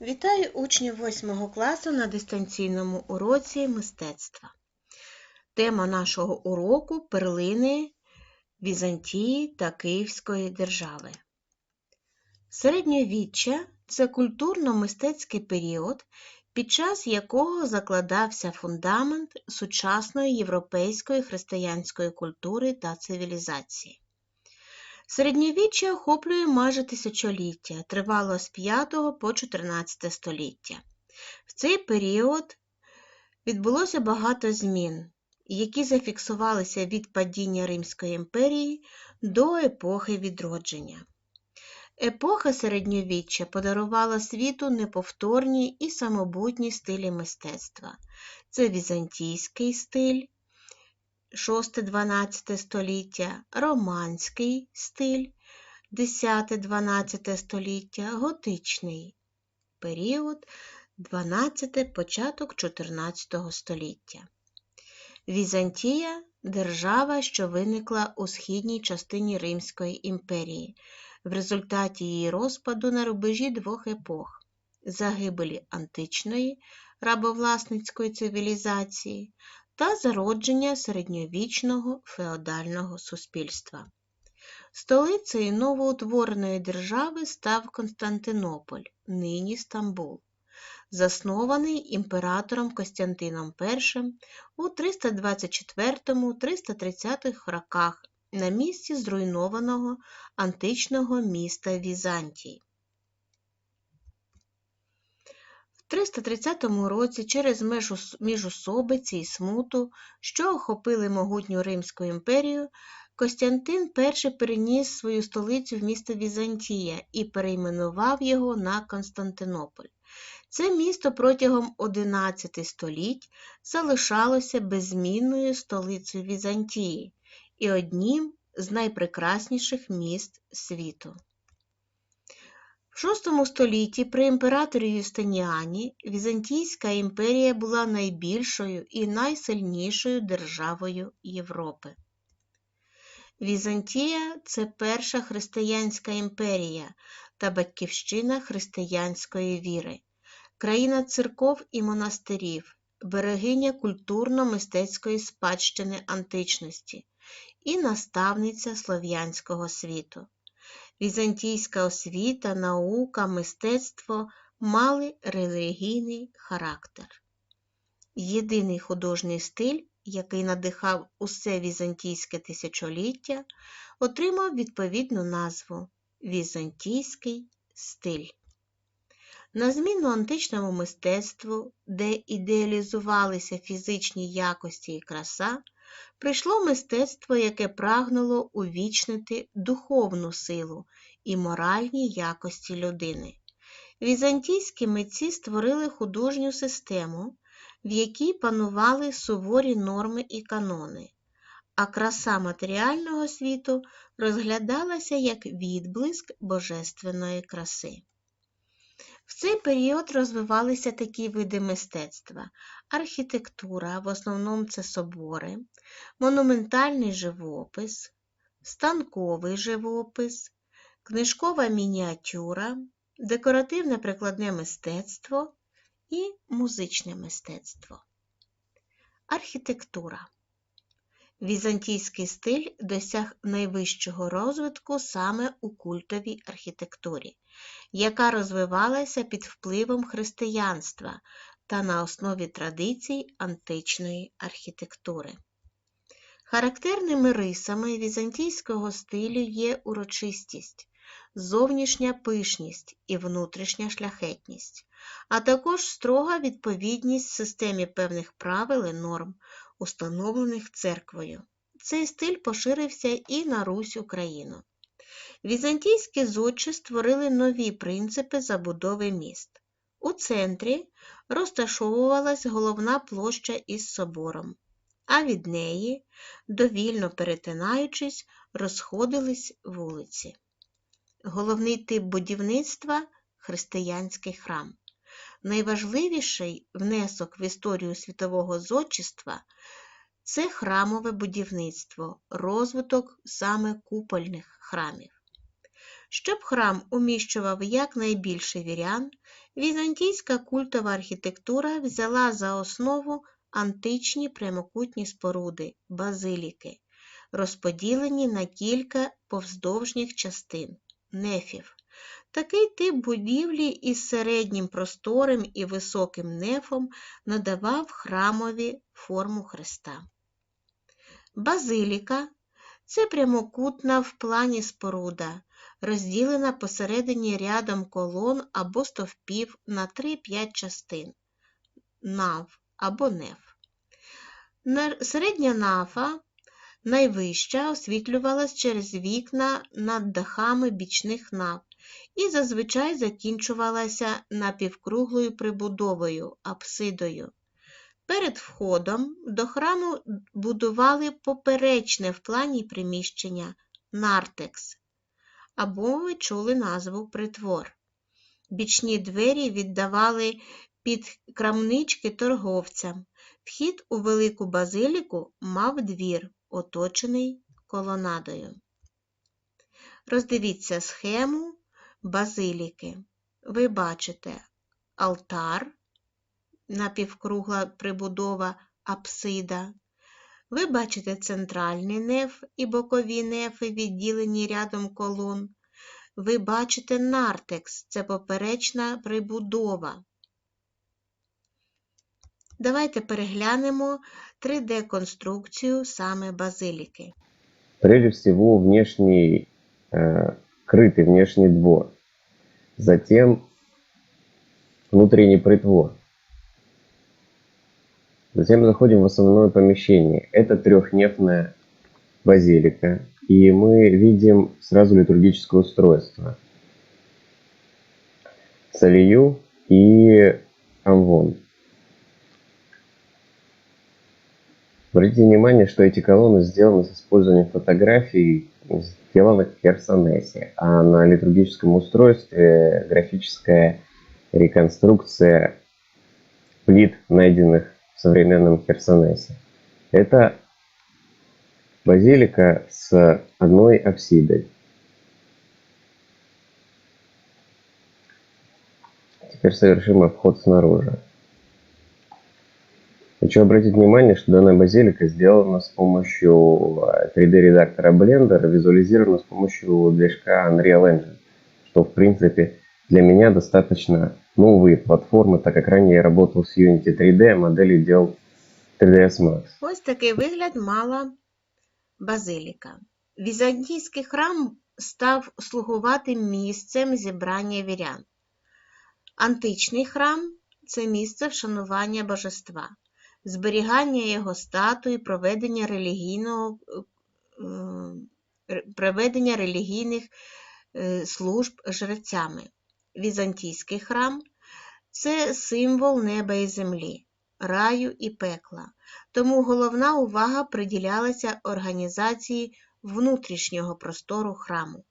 Вітаю учнів 8 класу на дистанційному уроці мистецтва. Тема нашого уроку перлини Візантії та Київської держави. Середньовіччя це культурно-мистецький період, під час якого закладався фундамент сучасної європейської християнської культури та цивілізації. Середньовіччя охоплює майже тисячоліття, тривало з 5 по 14 століття. В цей період відбулося багато змін, які зафіксувалися від падіння Римської імперії до епохи відродження. Епоха середньовіччя подарувала світу неповторні і самобутні стилі мистецтва. Це візантійський стиль, 6-12 століття, романський стиль 10-12 століття, готичний період 12 початок 14 століття. Візантія держава, що виникла у східній частині Римської імперії, в результаті її розпаду на рубежі двох епох загибелі античної рабовласницької цивілізації та зародження середньовічного феодального суспільства. Столицею новоутвореної держави став Константинополь, нині Стамбул, заснований імператором Костянтином І у 324-330 роках на місці зруйнованого античного міста Візантії. 330 році через міжусобиці і смуту, що охопили могутню Римську імперію, Костянтин І переніс свою столицю в місто Візантія і перейменував його на Константинополь. Це місто протягом 11 століть залишалося беззмінною столицею Візантії і одним з найпрекрасніших міст світу. В VI столітті при імператорі Юстиніані Візантійська імперія була найбільшою і найсильнішою державою Європи. Візантія це перша християнська імперія та батьківщина християнської віри, країна церков і монастирів, берегиня культурно-мистецької спадщини античності і наставниця слов'янського світу. Візантійська освіта, наука, мистецтво мали релігійний характер. Єдиний художній стиль, який надихав усе візантійське тисячоліття, отримав відповідну назву Візантійський стиль. На зміну античному мистецтву, де ідеалізувалися фізичні якості і краса, прийшло мистецтво, яке прагнуло увічнити духовну силу і моральні якості людини. Візантійські митці створили художню систему, в якій панували суворі норми і канони, а краса матеріального світу розглядалася як відблиск божественної краси. В цей період розвивалися такі види мистецтва: архітектура, в основному це собори, монументальний живопис, станковий живопис, книжкова мініатюра, декоративне прикладне мистецтво і музичне мистецтво. Архітектура. Візантійський стиль досяг найвищого розвитку саме у культовій архітектурі, яка розвивалася під впливом християнства та на основі традицій античної архітектури. Характерними рисами візантійського стилю є урочистість, зовнішня пишність і внутрішня шляхетність, а також строга відповідність системі певних правил і норм, установлених церквою. Цей стиль поширився і на Русь Україну. Візантійські зодчі створили нові принципи забудови міст. У центрі розташовувалась головна площа із собором, а від неї, довільно перетинаючись, розходились вулиці. Головний тип будівництва християнський храм. Найважливіший внесок в історію світового зодчества це храмове будівництво, розвиток саме купольних храмів. Щоб храм уміщував якнайбільше вірян, візантійська культова архітектура взяла за основу античні прямокутні споруди базиліки, розподілені на кілька повздовжніх частин нефів. Такий тип будівлі із середнім просторим і високим нефом надавав храмові форму хреста. Базиліка це прямокутна в плані споруда, розділена посередині рядом колон або стовпів на 3-5 частин нав або неф. Середня нафа найвища освітлювалась через вікна над дахами бічних нав і зазвичай закінчувалася напівкруглою прибудовою апсидою. Перед входом до храму будували поперечне в плані приміщення нартекс, або ви чули назву притвор. Бічні двері віддавали під крамнички торговцям. Вхід у велику базиліку мав двір, оточений колонадою. Роздивіться схему базиліки. Ви бачите алтар, напівкругла прибудова апсида. Ви бачите центральний неф і бокові нефи, відділені рядом колон. Ви бачите нартекс це поперечна прибудова. Давайте переглянемо 3D-конструкцію саме базиліки. Прежде всего внешний, э, крытый внешний двор, затем внутренний притвор. Затем мы заходим в основное помещение. Это трехнефная базилика, и мы видим сразу литургическое устройство. Солью и амвон. Обратите внимание, что эти колонны сделаны с использованием фотографий, сделанных в Херсонесе, а на литургическом устройстве графическая реконструкция плит, найденных в современном Херсонесе. Это базилика с одной апсидой. Теперь совершим обход снаружи. Хочу обратить внимание, что данная базилика сделана с помощью 3D-редактора Blender, визуализирована с помощью движка Unreal Engine, что в принципе для меня достаточно новые платформы, так как ранее я работал с Unity 3D, а модели делал 3ds Max. Ось такий вигляд мала базиліка. Візантійський храм став слугувати місцем зібрання вірян. Античний храм це місце вшанування божества зберігання його статуї, проведення релігійного, проведення релігійних е, служб жрецями. Візантійський храм це символ неба і землі, раю і пекла, тому головна увага приділялася організації внутрішнього простору храму.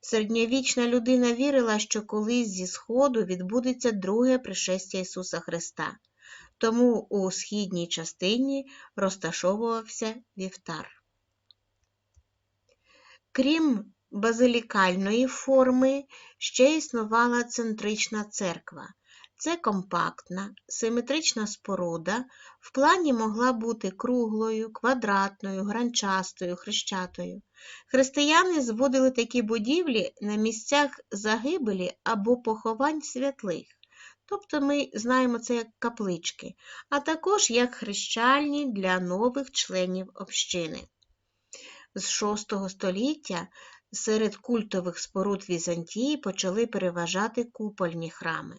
Середньовічна людина вірила, що колись зі Сходу відбудеться друге пришестя Ісуса Христа тому у східній частині розташовувався вівтар. Крім базилікальної форми, ще існувала центрична церква. Це компактна, симетрична споруда, в плані могла бути круглою, квадратною, гранчастою, хрещатою. Християни зводили такі будівлі на місцях загибелі або поховань святлих. Тобто ми знаємо це як каплички, а також як хрещальні для нових членів общини. З VI століття серед культових споруд Візантії почали переважати купольні храми.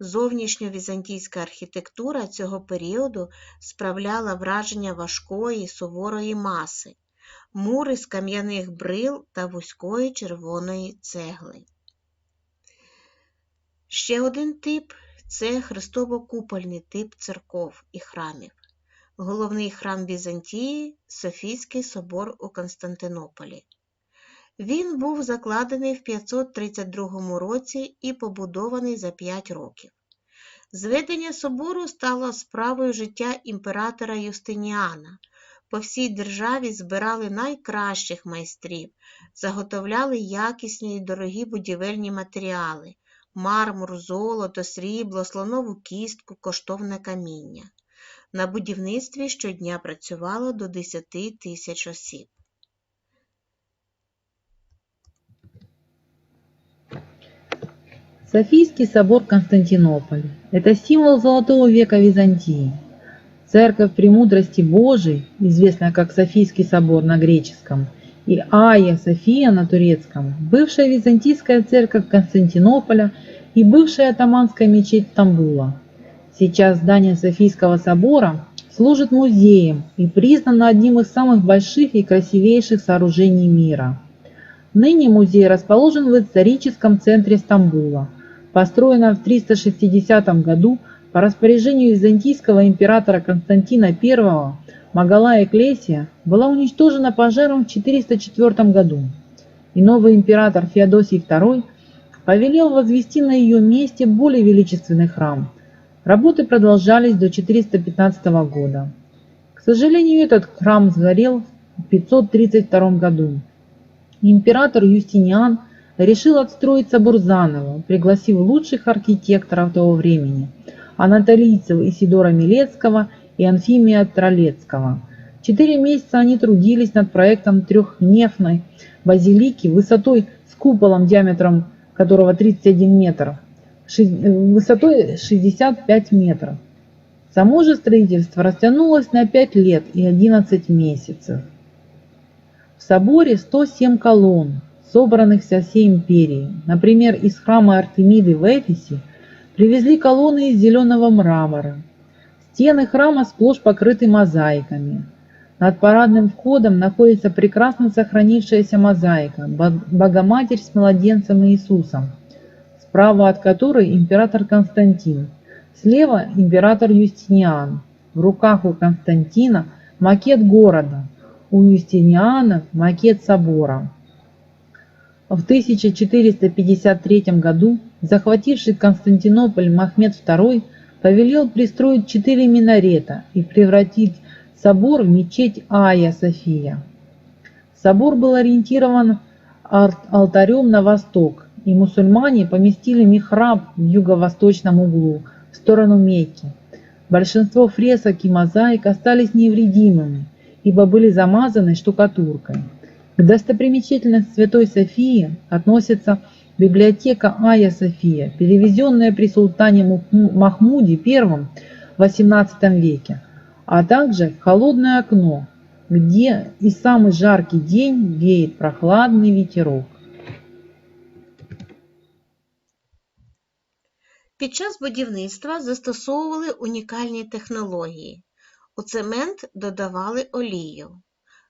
Зовнішньовізантійська архітектура цього періоду справляла враження важкої суворої маси, мури з кам'яних брил та вузької червоної цегли. Ще один тип це хрестово-купольний тип церков і храмів. Головний храм Візантії Софійський собор у Константинополі. Він був закладений в 532 році і побудований за 5 років. Зведення собору стало справою життя імператора Юстиніана. по всій державі збирали найкращих майстрів, заготовляли якісні й дорогі будівельні матеріали мармур, золото, срібло, слонову кістку, коштовне каміння. На будівництві щодня працювало до 10 тисяч осіб. Софийский собор Константинополя – это символ золотого века Византии. Церковь Премудрости Божией, известная как Софийский собор на греческом, и Айя София на турецком, бывшая византийская церковь Константинополя и бывшая атаманская мечеть Стамбула. Сейчас здание Софийского собора служит музеем и признано одним из самых больших и красивейших сооружений мира. Ныне музей расположен в историческом центре Стамбула. Построена в 360 году по распоряжению византийского императора Константина I, Магалая Эклесия была уничтожена пожаром в 404 году. И новый император Феодосий II повелел возвести на ее месте более величественный храм. Работы продолжались до 415 года. К сожалению, этот храм сгорел в 532 году. Император Юстиниан решил отстроить собор заново, пригласив лучших архитекторов того времени – анатолийцев Исидора Милецкого и Анфимия Тролецкого. Четыре месяца они трудились над проектом трехнефной базилики высотой с куполом диаметром которого 31 метр, высотой 65 метров. Само же строительство растянулось на 5 лет и 11 месяцев. В соборе 107 колонн, собранных со всей империи. Например, из храма Артемиды в Эфесе привезли колонны из зеленого мрамора. Стены храма сплошь покрыты мозаиками. Над парадным входом находится прекрасно сохранившаяся мозаика «Богоматерь с младенцем Иисусом», справа от которой император Константин, слева император Юстиниан. В руках у Константина макет города, у Юстиниана макет собора. В 1453 году захвативший Константинополь Махмед II повелел пристроить четыре минарета и превратить собор в мечеть Айя София. Собор был ориентирован алтарем на восток, и мусульмане поместили михраб в юго-восточном углу, в сторону Мекки. Большинство фресок и мозаик остались невредимыми, ибо были замазаны штукатуркой. К достопримечательности Святой Софии относится библиотека Айя София, перевезенная при султане Махмуде I в XVIII веке а также холодное окно, где и самый жаркий день веет прохладный ветерок. Під час будівництва застосовували унікальні технології. У цемент додавали олію,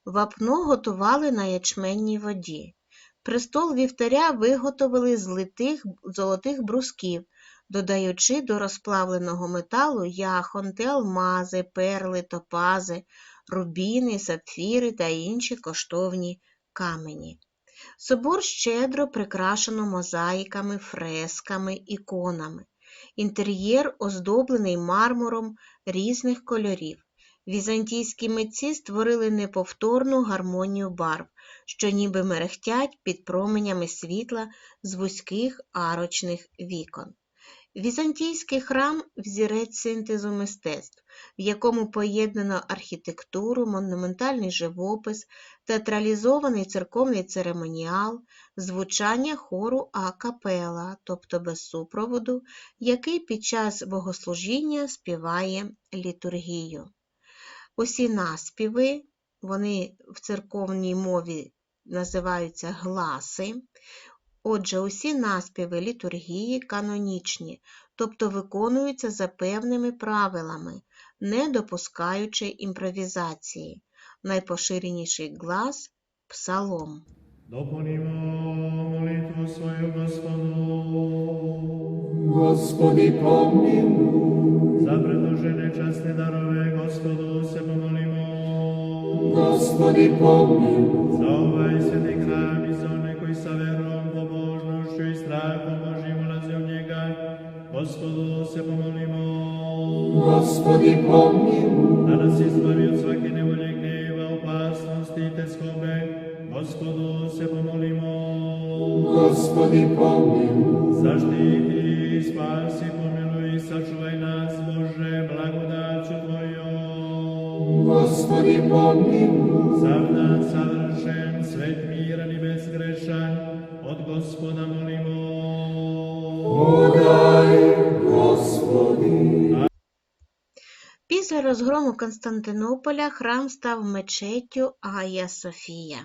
Вапно готували на ячменній воді. Престол вівтаря виготовили з литих золотих брусків, додаючи до розплавленого металу яхонти, алмази, перли, топази, рубіни, сапфіри та інші коштовні камені. Собор щедро прикрашено мозаїками, фресками, іконами. Інтер'єр оздоблений мармуром різних кольорів. Візантійські митці створили неповторну гармонію барв, що ніби мерехтять під променями світла з вузьких арочних вікон. Візантійський храм взірець синтезу мистецтв, в якому поєднано архітектуру, монументальний живопис, театралізований церковний церемоніал, звучання хору а капела, тобто без супроводу, який під час богослужіння співає літургію. Усі наспіви, вони в церковній мові називаються гласи. Отже, усі наспіви літургії канонічні, тобто виконуються за певними правилами, не допускаючи імпровізації. Найпоширеніший глас псалом. Dopunimo molitvu svoju gospodu. Господи, помилуй, Za predložene časne darove gospodu se pomolimo. Господи, помилуй, Za ovaj sveti hram i za one koji sa verom, pobožnošću i strahom Božim ulaze u njega, gospodu se pomolimo. Господи, помилуй, Da nas izbavi od svake nevolje i gneva Господу се помолимо. Господи помилуй, Заштити, спаси, помилуй, сочувай нас, Боже, благодатью Твоєю. Господи помилуй, Завдан совершен, свет мира не безгрешен, от Господа молимо. подай, Господи. Після розгрому Константинополя храм став мечеттю Агія Софія.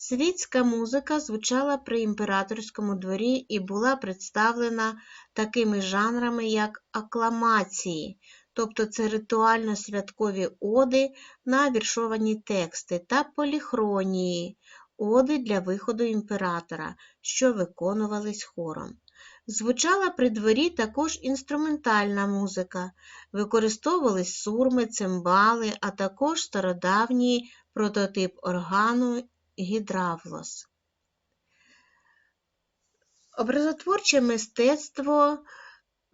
Світська музика звучала при імператорському дворі і була представлена такими жанрами, як акламації, тобто це ритуально-святкові оди на віршовані тексти, та поліхронії, оди для виходу імператора, що виконувались хором. Звучала при дворі також інструментальна музика, використовувались сурми, цимбали, а також стародавній прототип органу гідравлос. Образотворче мистецтво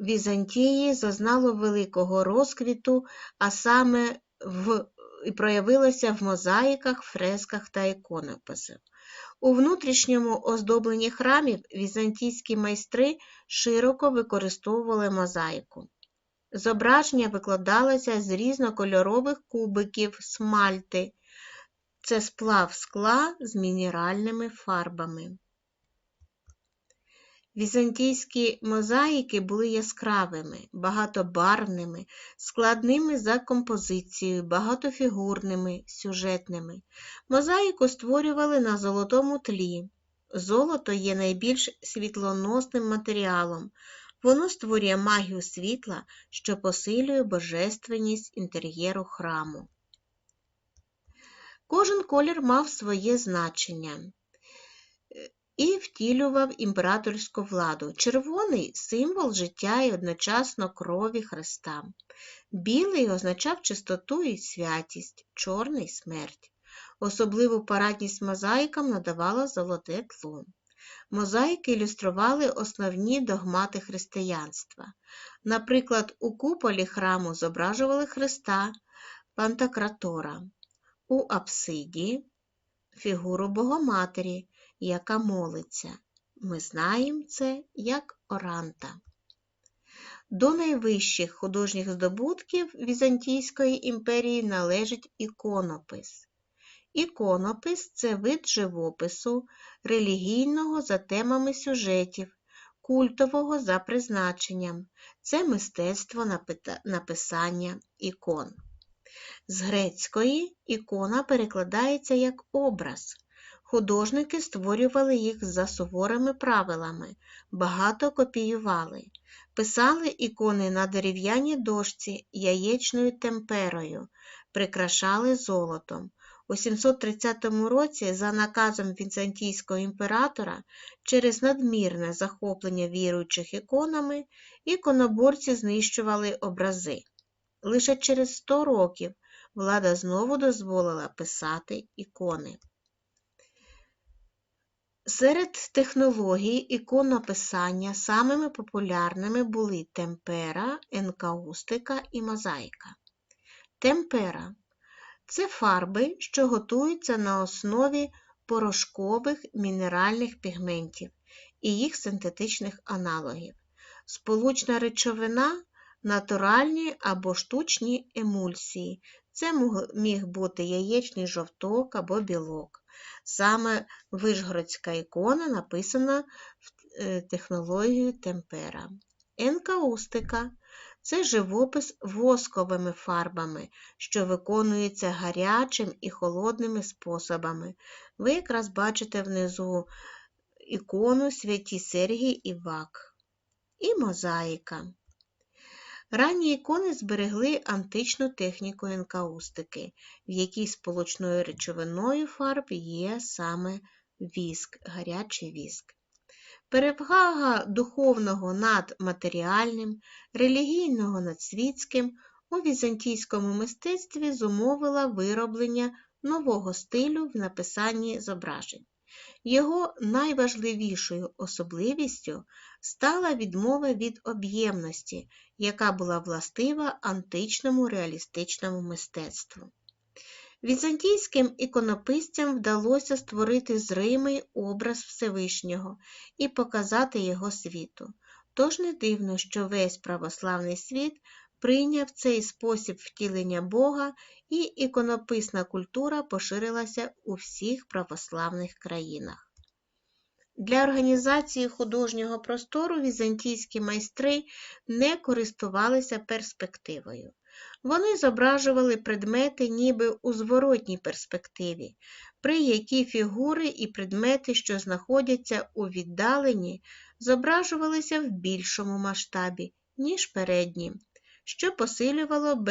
Візантії зазнало великого розквіту, а саме в, і проявилося в мозаїках, фресках та іконописах. У внутрішньому оздобленні храмів візантійські майстри широко використовували мозаїку. Зображення викладалося з різнокольорових кубиків смальти. Це сплав скла з мінеральними фарбами. Візантійські мозаїки були яскравими, багатобарвними, складними за композицією, багатофігурними, сюжетними. Мозаїку створювали на золотому тлі. Золото є найбільш світлоносним матеріалом. Воно створює магію світла, що посилює божественність інтер'єру храму. Кожен колір мав своє значення і втілював імператорську владу. Червоний символ життя і одночасно крові Христа. Білий означав чистоту і святість, чорний смерть. Особливу парадність мозаїкам надавало золоте тло. Мозаїки ілюстрували основні догмати християнства. Наприклад, у куполі храму зображували Христа, Пантократора, у апсиді фігуру Богоматері, яка молиться. Ми знаємо це як Оранта. До найвищих художніх здобутків Візантійської імперії належить іконопис. Іконопис це вид живопису, релігійного за темами сюжетів, культового за призначенням. Це мистецтво написання ікон. З грецької ікона перекладається як образ. Художники створювали їх за суворими правилами, багато копіювали, писали ікони на дерев'яній дошці яєчною темперою, прикрашали золотом. У 730 році, за наказом візантійського імператора, через надмірне захоплення віруючих іконами, іконоборці знищували образи. Лише через 100 років влада знову дозволила писати ікони. Серед технологій іконописання самими популярними були темпера, енкаустика і мозаїка. Темпера це фарби, що готуються на основі порошкових мінеральних пігментів і їх синтетичних аналогів. Сполучна речовина натуральні або штучні емульсії. Це міг бути яєчний жовток або білок. Саме Вишгородська ікона написана технологією темпера. Енкаустика це живопис восковими фарбами, що виконується гарячим і холодними способами. Ви якраз бачите внизу ікону святі Сергій і Вак. І мозаїка. Ранні ікони зберегли античну техніку енкаустики, в якій сполучною речовиною фарб є саме віск, гарячий віск. Перевага духовного над матеріальним, релігійного над світським у візантійському мистецтві зумовила вироблення нового стилю в написанні зображень. Його найважливішою особливістю стала відмова від об'ємності, яка була властива античному реалістичному мистецтву. Візантійським іконописцям вдалося створити зримий образ Всевишнього і показати його світу. Тож не дивно, що весь православний світ прийняв цей спосіб втілення Бога, і іконописна культура поширилася у всіх православних країнах. Для організації художнього простору візантійські майстри не користувалися перспективою. Вони зображували предмети ніби у зворотній перспективі, при якій фігури і предмети, що знаходяться у віддаленні, зображувалися в більшому масштабі, ніж передні, що посилювало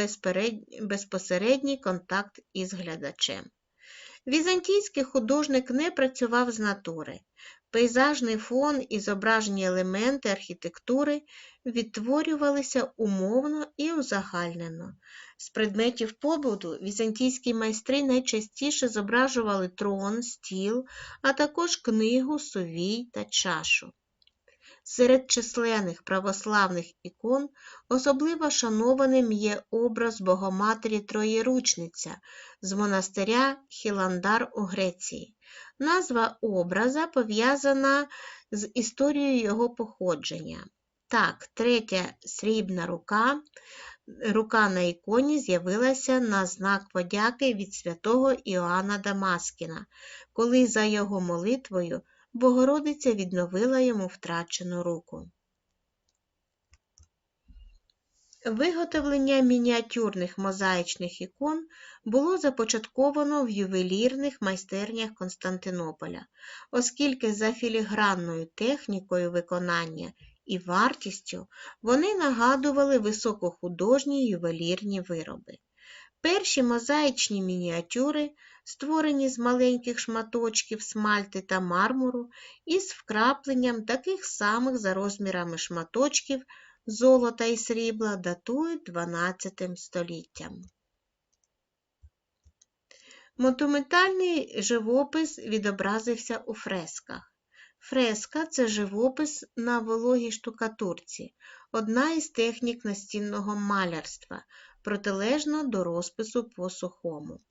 безпосередній контакт із глядачем. Візантійський художник не працював з натури. Пейзажний фон і зображені елементи архітектури відтворювалися умовно і узагальнено. З предметів побуту візантійські майстри найчастіше зображували трон, стіл, а також книгу, сувій та чашу. Серед численних православних ікон особливо шанованим є образ Богоматері Троєручниця з монастиря Хіландар у Греції. Назва образа пов'язана з історією його походження. Так, третя срібна рука, рука на іконі з'явилася на знак подяки від святого Іоанна Дамаскіна, коли за його молитвою Богородиця відновила йому втрачену руку. Виготовлення мініатюрних мозаїчних ікон було започатковано в ювелірних майстернях Константинополя, оскільки за філігранною технікою виконання і вартістю вони нагадували високохудожні ювелірні вироби. Перші мозаїчні мініатюри, створені з маленьких шматочків смальти та мармуру із вкрапленням таких самих за розмірами шматочків золота і срібла, датують 12 століттям. Мотоментальний живопис відобразився у фресках. Фреска це живопис на вологій штукатурці, одна із технік настінного малярства, протилежно до розпису по сухому.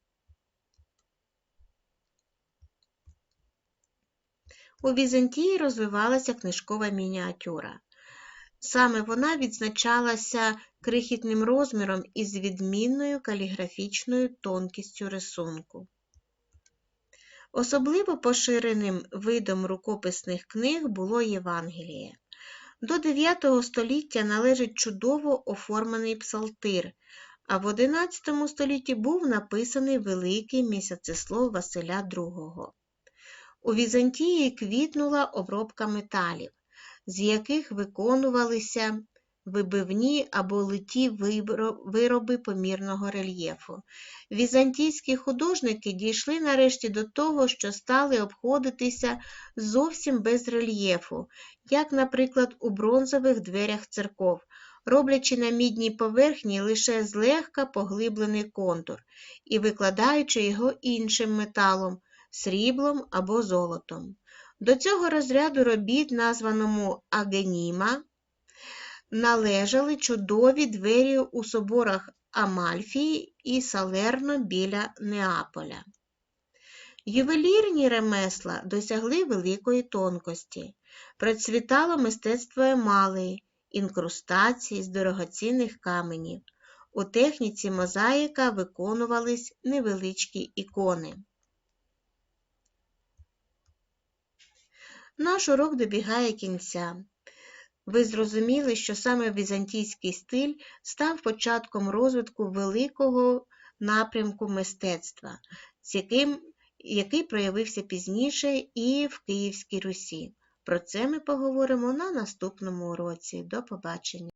У Візантії розвивалася книжкова мініатюра. Саме вона відзначалася крихітним розміром і з відмінною каліграфічною тонкістю рисунку. Особливо поширеним видом рукописних книг було Євангеліє. До 9 століття належить чудово оформлений псалтир, а в 11 столітті був написаний великий місяцеслов Василя II. У Візантії квітнула обробка металів, з яких виконувалися вибивні або литі вироби помірного рельєфу. Візантійські художники дійшли нарешті до того, що стали обходитися зовсім без рельєфу, як, наприклад, у бронзових дверях церков, роблячи на мідній поверхні лише злегка поглиблений контур і викладаючи його іншим металом сріблом або золотом. До цього розряду робіт, названому агеніма, належали чудові двері у соборах Амальфії і Салерно біля Неаполя. Ювелірні ремесла досягли великої тонкості, процвітало мистецтво емалей, інкрустації з дорогоцінних каменів. У техніці мозаїка виконувались невеличкі ікони. Наш урок добігає кінця. Ви зрозуміли, що саме візантійський стиль став початком розвитку великого напрямку мистецтва, з яким, який проявився пізніше і в Київській Русі. Про це ми поговоримо на наступному уроці. До побачення!